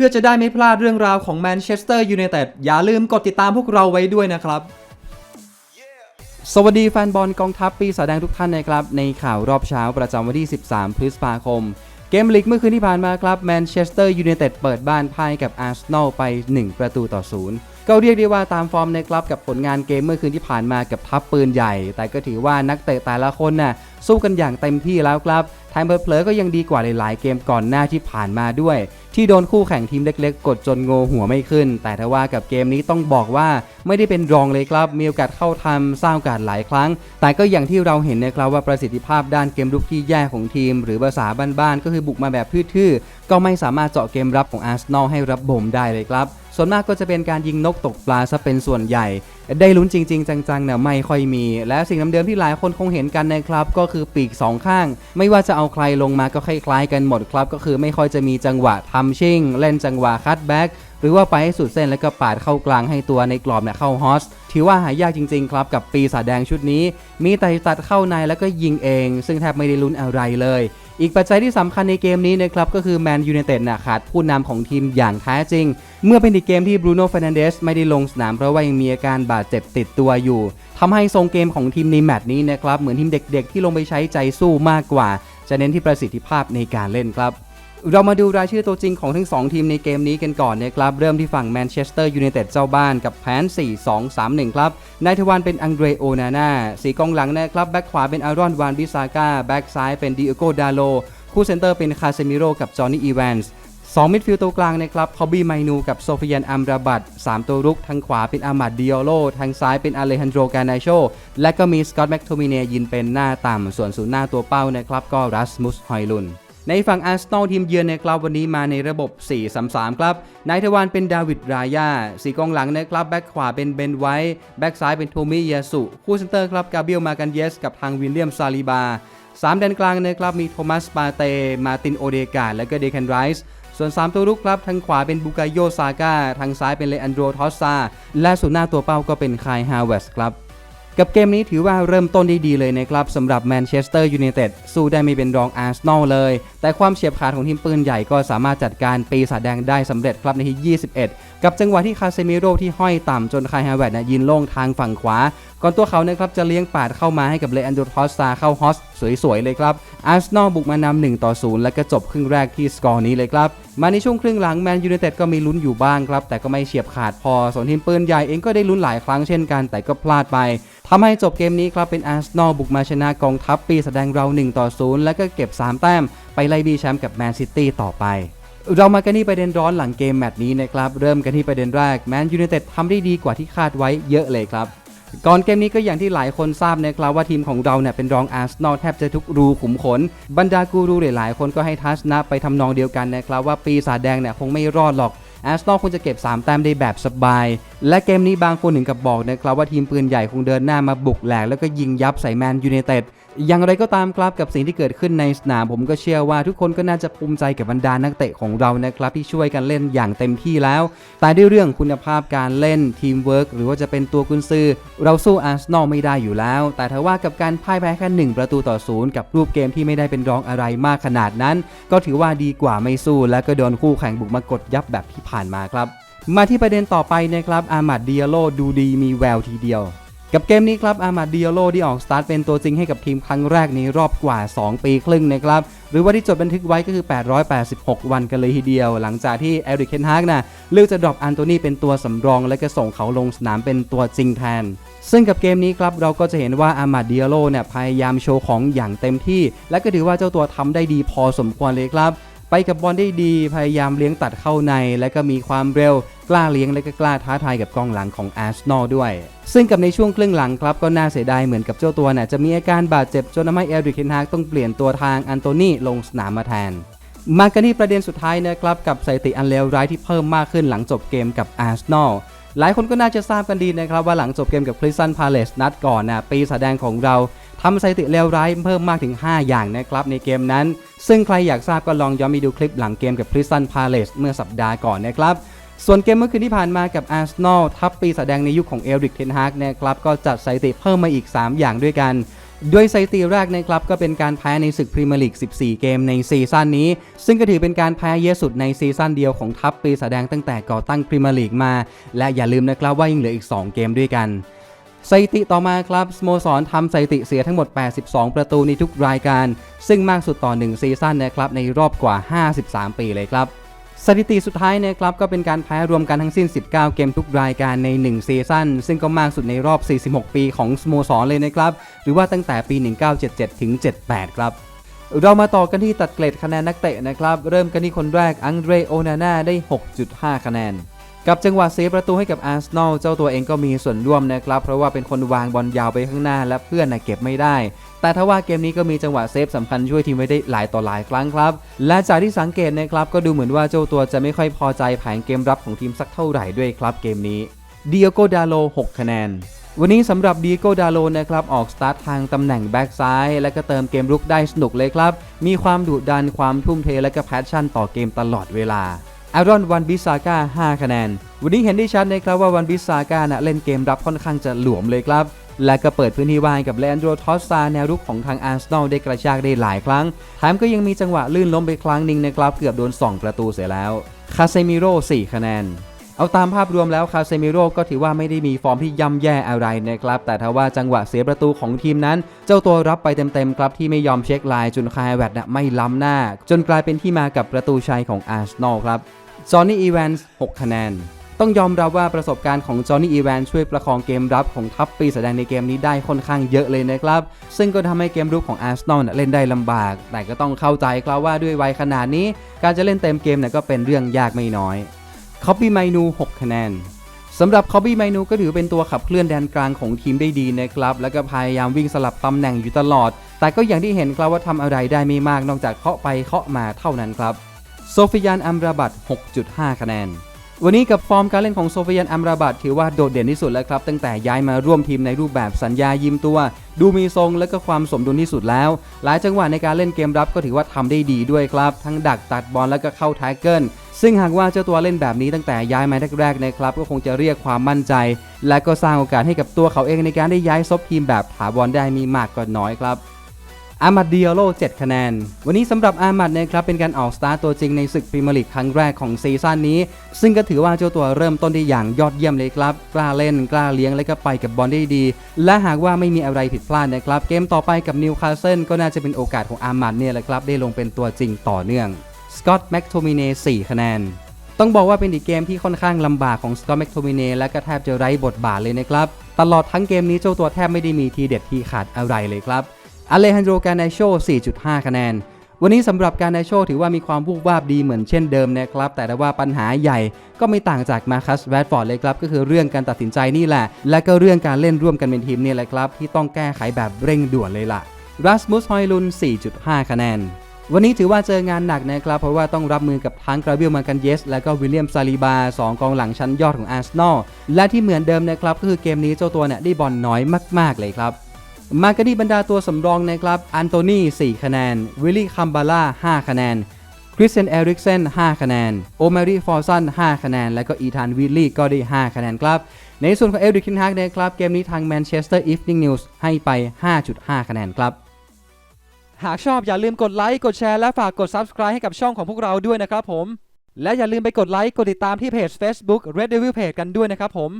พื่อจะได้ไม่พลาดเรื่องราวของแมนเชสเตอร์ยูไนเต็ดอย่าลืมกดติดตามพวกเราไว้ด้วยนะครับ สวัสดีแฟนบอลกองทัพปีศาแดงทุกท่านนะครับ ในข่าวรอบเช้าประจำวันที่ 13 พฤษภาคม เกมลีกเมื่อคืนที่ผ่านมาครับแมนเชสเตอร์ยูไนเต็ดเปิดบ้านพ่ายกับอาร์เซนอลไป 1 ประตูต่อศูนย์ก็เรียกได้ว่าตามฟอร์มนะครับกับผลงานเกมเมื่อคืนที่ผ่านมากับทัพปืนใหญ่ แต่ก็ถือว่านักเตะแต่ละคนน่ะสู้กันอย่างเต็มที่แล้วครับแถมเผลอๆก็ยังดีกว่าหลายๆเกมก่อนหน้าที่ผ่านมาด้วย ที่โดนคู่แข่งทีมเล็กๆ กดจนโงหัวไม่ขึ้น แต่ถ้าว่ากับเกมนี้ต้องบอกว่าไม่ได้เป็นรองเลยครับ มีโอกาสเข้าทำสร้างโอกาสหลายครั้ง แต่ก็อย่างที่เราเห็นนะครับว่าประสิทธิภาพด้านเกมรุกที่แย่ของทีม หรือภาษาบ้านๆก็คือบุกมาแบบทื่อๆก็ไม่สามารถเจาะเกมรับของอาร์เซนอลให้รับบ่มได้เลยครับส่วนมากก็จะเป็นการยิงนกตกปลาซะเป็นส่วนใหญ่ ได้ลุ้นจริง ๆ จังๆเนี่ยไม่ค่อยมี และสิ่งเดิมๆที่หลายคนคงเห็นกันนะครับ ก็คือปีกสองข้าง ไม่ว่าจะเอาใครลงมาก็คล้ายๆกันหมดครับ ก็คือไม่ค่อยจะมีจังหวะทำชิ่ง เล่นจังหวะคัตแบ็กหรือว่าไปให้สุดเส้นแล้วก็ปาดเข้ากลางให้ตัวในกรอบเนี่ยเข้าฮอสถือว่าหายากจริงๆครับกับปีศาจแดงชุดนี้ มีแต่ตัดเข้าในแล้วก็ยิงเอง ซึ่งแทบไม่ได้ลุ้นอะไรเลย อีกปัจจัยที่สำคัญในเกมนี้นะครับก็คือแมนยูเนเต็ดนะขาดผู้นำของทีมอย่างแท้จริง เมื่อเป็นอีกเกมที่บรูโน่ฟรนันเดสไม่ได้ลงสนามเพราะว่ายังมีอาการบาดเจ็บติดตัวอยู่ทำให้ทรงเกมของทีมในแมตช์นี้นะครับเหมือนทีมเด็กๆ ที่ลงไปใช้ใจสู้มากกว่า จะเน้นที่ประสิทธิภาพในการเล่นครับ เรามาดูรายชื่อตัวจริงของทั้ง 2 ทีมในเกมนี้กันก่อนนะครับ เริ่มที่ฝั่งแมนเชสเตอร์ยูไนเต็ดเจ้าบ้านกับแผน 4-2-3-1 ครับ นายทวานเป็นอังเดรโอนาน่าสีกองหลังนะครับ แบ็คขวาเป็นอารอนวานบิซาก้า แบ็คซ้ายเป็นดิโอโกดาโล คู่เซนเตอร์เป็นคาเซมิโรกับจอห์นนี่อีแวนส์สองมิดฟิลด์ตัวกลางนะครับคอบบี้ไมนูกับโซฟิยันอัมราบัตสามตัวรุก ทางขวาเป็นอามัดดิโอโล ทางซ้ายเป็นอเลฮันโดรกานาโช และก็มีสกอตแม็กโทมิเนยินเป็นหน้าต่ำส่วนศูนย์หน้าตัวเป้านะครับก็รัสมุสฮอยลุน ในฝั่งอาร์เซนอลทีมเยือนในคลับวันนี้มาในระบบ 4-3-3 ครับ นายทวานเป็นดาวิดรายาสีกองหลังในคลับแบ็กขวาเป็นเบนไวท์แบ็กซ้ายเป็นโทมิยาสุ คู่เซนเตอร์ครับกาเบียลมากันเยส กับทางวิลเลียมซาลิบาสามแดนกลางในคลับมีโทมัสปาเต มาตินโอเดกาและก็เดคันไรส์ส่วน 3 ตัวรุกครับ ทางขวาเป็นบุกายโยซาก้า ทางซ้ายเป็นเลอันโดรทอสซา และส่วนหน้าตัวเป้าก็เป็นคายฮาวเวสครับ กับเกมนี้ถือว่าเริ่มต้นได้ดีเลยนะครับสำหรับแมนเชสเตอร์ยูไนเต็ดสู้ได้ไม่เป็นรองอาร์เซนอลเลย แต่ความเฉียบขาดของทีมปืนใหญ่ก็สามารถจัดการปีศาจแดงได้สำเร็จครับในที่ 21 กับจังหวะที่คาเซมิโร่ที่ห้อยต่ำจนคายฮาเวตยินโล่งทางฝั่งขวา ก่อนตัวเขานะครับจะเลี้ยงปาดเข้ามาให้กับเลอันโดรทอสซาเข้าฮอสสวยๆเลยครับอาร์เซนอลบุกมานำ1ต่อ0และก็จบครึ่งแรกที่สกอร์นี้เลยครับ มาในช่วงครึ่งหลังแมนยูไนเต็ดก็มีลุ้นอยู่บ้างครับ แต่ก็ไม่เฉียบขาดพอส่วนทีมปืนใหญ่เองก็ได้ลุ้นหลายครั้งเช่นกัน แต่ก็พลาดไปทำให้จบเกมนี้ครับเป็นอาร์เซนอลบุกมาชนะกองทัพปีแสดงเรา1ต่อ0แล้วก็เก็บ 3 แต้ม ไปไล่บีแชมป์กับแมนซิตี้ต่อไปเรามากันที่ประเด็นร้อนหลังเกมแมตช์นี้นะครับ เริ่มกันที่ประเด็นแรกแมนยูไนเต็ดทำได้ดีกว่าที่คาดไว้เยอะเลยครับ ก่อนเกมนี้ก็อย่างที่หลายคนทราบนะครับว่าทีมของเราเนี่ยเป็นรองอาร์เซนอลแทบจะทุกรูขุมขน บรรดากูรูหลายๆ คนก็ให้ทัชนะไปทำนองเดียวกันนะครับว่าปีศาจแดงเนี่ยคงไม่รอดหรอกอาร์เซนอลคงจะเก็บ 3 แต้มได้แบบสบายและเกมนี้บางคนถึงกับบอกนะครับว่าทีมปืนใหญ่คงเดินหน้ามาบุกแหลกแล้วก็ยิงยับใส่แมนยูไนเต็ดอย่างไรก็ตามครับกับสิ่งที่เกิดขึ้นในสนามผมก็เชื่อว่าทุกคนก็น่าจะภูมิใจกับบรรดานักเตะของเรานะครับที่ช่วยกันเล่นอย่างเต็มที่แล้ว แต่ด้วยเรื่องคุณภาพการเล่นทีมเวิร์กหรือว่าจะเป็นตัวกุนซือ เราสู้อาร์เซนอลไม่ได้อยู่แล้ว แต่ถ้าว่ากับการพ่ายแพ้แค่หนึ่งประตูต่อศูนย์กับรูปเกมที่ไม่ได้เป็นรองอะไรมากขนาดนั้น ก็ถือว่าดีกว่าไม่สู้ และก็โดนคู่แข่งบุกมากดยับแบบที่ผ่านมาครับ มาที่ประเด็นต่อไปนะครับอามัดเดียโลดูดีมีแววทีเดียว กับเกมนี้ครับอามาดิโอโลที่ออกสตาร์ทเป็นตัวจริงให้กับทีมครั้งแรกในรอบกว่า 2 ปีครึ่งนะครับหรือว่าที่จดบันทึกไว้ก็คือ 886 วันกันเลยทีเดียว หลังจากที่เอริกเคนฮากนะเลือกจะดรอปอันโตนีเป็นตัวสำรองและก็ส่งเขาลงสนามเป็นตัวจริงแทนซึ่งกับเกมนี้ครับเราก็จะเห็นว่าอามาดิโอโลเนี่ยพยายามโชว์ของอย่างเต็มที่ และก็ถือว่าเจ้าตัวทำได้ดีพอสมควรเลยครับ ไปกับบอลได้ดี พยายามเลี้ยงตัดเข้าใน และก็มีความเร็ว กล้าเลี้ยงและก็กล้าท้าทายกับกองหลังของอาร์เซนอลด้วย ซึ่งกับในช่วงครึ่งหลังครับก็น่าเสียดายเหมือนกับเจ้าตัวน่ะจะมีอาการบาดเจ็บจนทำให้เอริกเคนฮากต้องเปลี่ยนตัวทางอันโตนีลงสนามมาแทน มากันที่ประเด็นสุดท้ายนะครับกับสถิติอันเลวร้ายที่เพิ่มมากขึ้นหลังจบเกมกับอาร์เซนอลหลายคนก็น่าจะทราบกันดีนะครับว่าหลังจบเกมกับคริสตันพาเลสนัดก่อนนะปีแสดงของเรา ทำสถิติเลวร้ายเพิ่มมากถึง 5 อย่างนะครับในเกมนั้น ซึ่งใครอยากทราบก็ลองย้อนไปดูคลิปหลังเกมกับคริสตันพาเลสเมื่อสัปดาห์ก่อนนะครับ ส่วนเกมเมื่อคืนที่ผ่านมากับอาร์เซนอลทัพปีแสดงในยุคของเอริกเทนฮากนะครับก็จัดสถิติเพิ่มมาอีก 3 อย่างด้วยกันด้วยสถิติแรกนะครับก็เป็นการแพ้ในศึกพรีเมียร์ลีก 14 เกมในซีซั่นนี้ ซึ่งก็ถือเป็นการแพ้เยอะสุดในซีซั่นเดียวของทัพปีศาจแดงตั้งแต่ก่อตั้งพรีเมียร์ลีกมา และอย่าลืมนะครับว่ายังเหลืออีก 2 เกมด้วยกัน สถิติต่อมาครับสโมสรทำสถิติเสียทั้งหมด 82 ประตูในทุกรายการ ซึ่งมากสุดต่อ 1 ซีซั่นนะครับในรอบกว่า 53 ปีเลยครับ สถิติสุดท้ายนะครับก็เป็นการแพ้รวมกันทั้งสิ้น 19 เกมทุกรายการใน 1 ซีซั่นซึ่งก็มากสุดในรอบ 46 ปีของสโมสรเลยนะครับ หรือว่าตั้งแต่ปี 1977 ถึง 78 ครับเรามาต่อกันที่ตัดเกรดคะแนนนักเตะนะครับ เริ่มกันที่คนแรกอังเดรโอนาน่าได้ 6.5 คะแนน กับจังหวะเซฟประตูให้กับอาร์เซนอลเจ้าตัวเองก็มีส่วนร่วมนะครับ เพราะว่าเป็นคนวางบอลยาวไปข้างหน้าและเพื่อนนะเก็บไม่ได้ แต่ถ้าว่าเกมนี้ก็มีจังหวะเซฟสำคัญช่วยทีมไว้ได้หลายต่อหลายครั้งครับ และจากที่สังเกตนะครับก็ดูเหมือนว่าเจ้าตัวจะไม่ค่อยพอใจแผนเกมรับของทีมสักเท่าไหร่ด้วยครับเกมนี้เดียโกดาโล 6 คะแนนวันนี้สำหรับดีโกดาโลนะครับออกสตาร์ททางตำแหน่งแบ็กซ้าย และก็เติมเกมรุกได้สนุกเลยครับ มีความดุดันความทุ่มเทและก็แพชชั่นต่อเกมตลอดเวลา อารอนวันบิซาก้า5คะแนน วันนี้เห็นได้ชัดนะครับว่าวันบิซาก้านะเล่นเกมรับค่อนข้างจะหลวมเลยครับ และก็เปิดพื้นที่ว่างกับเลนโดรทอสซาแนวรุกของทางอาร์เซนอลได้กระชากได้หลายครั้งแถมก็ยังมีจังหวะลื่นล้มไปครั้งหนึ่งนะครับ เกือบโดน 2 ประตูเสียแล้ว คาเซมิโร่4คะแนนเอาตามภาพรวมแล้วคาเซมิโร่ก็ถือว่าไม่ได้มีฟอร์มที่ย่ำแย่อะไรนะครับ แต่ถ้าว่าจังหวะเสียประตูของทีมนั้น เจ้าตัวรับไปเต็มๆครับที่ไม่ยอมเช็คไลน์จนคายแวดนะไม่ล้ำหน้า จนกลายเป็นที่มากับประตูชัยของอาร์เซนอลครับ จอห์นนี่อีแวนส์6คะแนน ต้องยอมรับว่าประสบการณ์ของจอห์นนี่อีแวนช่วยประคองเกมรับของทัพปีแสดงในเกมนี้ได้ค่อนข้างเยอะเลยนะครับ ซึ่งก็ทำให้เกมรุกของอาร์เซนอลเล่นได้ลำบาก แต่ก็ต้องเข้าใจครับว่าด้วยวัยขนาดนี้ การจะเล่นเต็มเกมเนี่ยก็เป็นเรื่องยากไม่น้อยคอปปี้ไมนู 6 คะแนนสำหรับคอบบี้ไมนูก็ถือเป็นตัวขับเคลื่อนแดนกลางของทีมได้ดีนะครับ แล้วก็พยายามวิ่งสลับตำแหน่งอยู่ตลอด แต่ก็อย่างที่เห็นครับว่าทำอะไรได้ไม่มากนอกจากเคาะไปเคาะมาเท่านั้นครับ โซฟิยานอัมราบัต 6.5 คะแนน วันนี้กับฟอร์มการเล่นของโซฟิยานอัมราบัตถือว่าโดดเด่นที่สุดแล้วครับ ตั้งแต่ย้ายมาร่วมทีมในรูปแบบสัญญายิมตัว ดูมีทรงและก็ความสมดุลที่สุดแล้ว หลายจังหวะในการเล่นเกมรับก็ถือว่าทำได้ดีด้วยครับ ทั้งดักตัดบอลแล้วก็เข้าแท็กเกิลซึ่งหากว่าเจ้าตัวเล่นแบบนี้ตั้งแต่ย้ายมาแรกๆนะครับก็คงจะเรียกความมั่นใจ และก็สร้างโอกาสให้กับตัวเขาเองในการได้ย้ายซบทีมแบบถาวรได้มีมากก็น้อยครับ อามัดเดียโล7คะแนน วันนี้สำหรับอามัดนะครับเป็นการออกสตาร์ตตัวจริงในศึกพรีเมียร์ลีกครั้งแรกของซีซั่นนี้ ซึ่งก็ถือว่าเจ้าตัวเริ่มต้นได้อย่างยอดเยี่ยมเลยครับ กล้าเล่นกล้าเลี้ยงและก็ไปกับบอลได้ดี และหากว่าไม่มีอะไรผิดพลาดนะครับ เกมต่อไปกับนิวคาสเซิลก็น่าจะเป็นโอกาสของอามัดเนี่ยแหละครับได้ลงเป็นตัวจริงต่อเนื่องสกอตต์แม็กโทมิเน่4คะแนนต้องบอกว่าเป็นอีกเกมที่ค่อนข้างลำบากของสกอตแมคโทมิเนและก็แทบจะไร้บทบาทเลยนะครับ ตลอดทั้งเกมนี้เจ้าตัวแทบไม่ได้มีทีเด็ดทีขาดอะไรเลยครับ อเลฮันโดกาเนโช4.5 คะแนน วันนี้สำหรับการในโชถือว่ามีความวูบวาบดีเหมือนเช่นเดิมนะครับ แต่ว่าปัญหาใหญ่ก็ไม่ต่างจากมาคัสแวดฟอร์ดเลยครับ ก็คือเรื่องการตัดสินใจนี่แหละ และก็เรื่องการเล่นร่วมกันเป็นทีมนี่แหละครับ ที่ต้องแก้ไขแบบเร่งด่วนเลยล่ะรัสมุสฮอยลุน 4.5 คะแนนวันนี้ถือว่าเจองานหนักนะครับ เพราะว่าต้องรับมือกับทั้งกราเบลมากันเยส และก็วิลเลียมซาลีบา 2 กองหลังชั้นยอดของอาร์เซนอลและที่เหมือนเดิมนะครับก็คือเกมนี้เจ้าตัวเนี่ยได้บอลน้อยมาก ๆ เลยครับ มากันที่บรรดาตัวสำรองนะครับอันโตนี4 คะแนน วิลลี่คัมบาล่า5 คะแนน คริสเตียนเอริกเซน5 คะแนน โอเมรีฟอร์ซัน5 คะแนน และก็อีธานวิลลี่ก็ได้ 5 คะแนนครับ ในส่วนของเอริคินฮากนะครับ เกมนี้ทางแมนเชสเตอร์อีฟนิ่งนิวส์ให้ไป 5.5 คะแนนครับ หากชอบอย่าลืมกดไลค์ กดแชร์ และฝากกด Subscribe ให้กับช่องของพวกเราด้วยนะครับผม และอย่าลืมไปกดไลค์ กดติดตามที่เพจ Facebook Red Devil Page กันด้วยนะครับผม